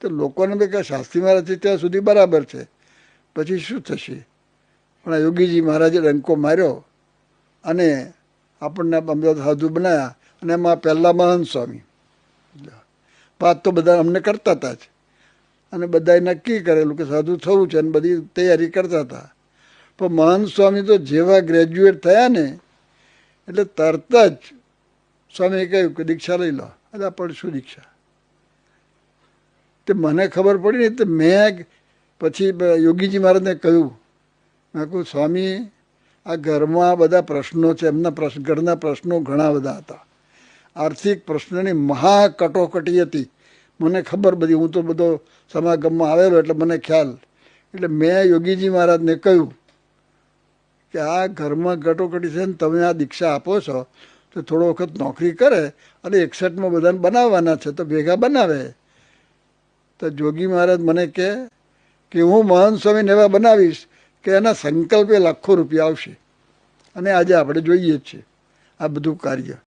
તો લોકોને બી કે શાસ્ત્રી મહારાજ ત્યાં સુધી બરાબર છે. પછી શું થશે? પણ યોગીજી મહારાજે ડંકો માર્યો અને આપણને અમદાવાદ સાધુ બનાવ્યા અને એમાં પહેલાં મહંત સ્વામી. વાત તો બધા અમને કરતા હતા જ. અને બધાએ નક્કી કરેલું કે સાધુ થવું છે અને બધી તૈયારી કરતા હતા પણ મહંત સ્વામી તો જેવા ગ્રેજ્યુએટ થયા ને, એટલે તરત જ સ્વામીએ કહ્યું કે દીક્ષા લઈ લો. એટલે પણ શું દીક્ષા? તે મને ખબર પડી ને તે મેં પછી યોગીજી મહારાજને કહ્યું, મેં કહું સ્વામી, આ ઘરમાં બધા પ્રશ્નો છે, એમના પ્રશ્ન ઘરના પ્રશ્નો ઘણા બધા હતા. આર્થિક પ્રશ્નની મહા કટોકટી હતી. મને ખબર બધી, હું તો બધો સમાગમમાં આવેલો એટલે મને ખ્યાલ. એટલે મેં યોગીજી મહારાજને કહ્યું કે આ ઘરમાં કટોકટી છે ને તમે આ દીક્ષા આપો છો, તો થોડો વખત નોકરી કરે અને એકસઠમાં બધાને બનાવવાના છે, તો ભેગા બનાવે. તો જોગી મહારાજ મને કહે કે હું મહંત સ્વામીને એવા બનાવીશ કે એના સંકલ્પે લાખો રૂપિયા આવશે. અને આજે આપણે જોઈએ જ છીએ આ બધું કાર્ય.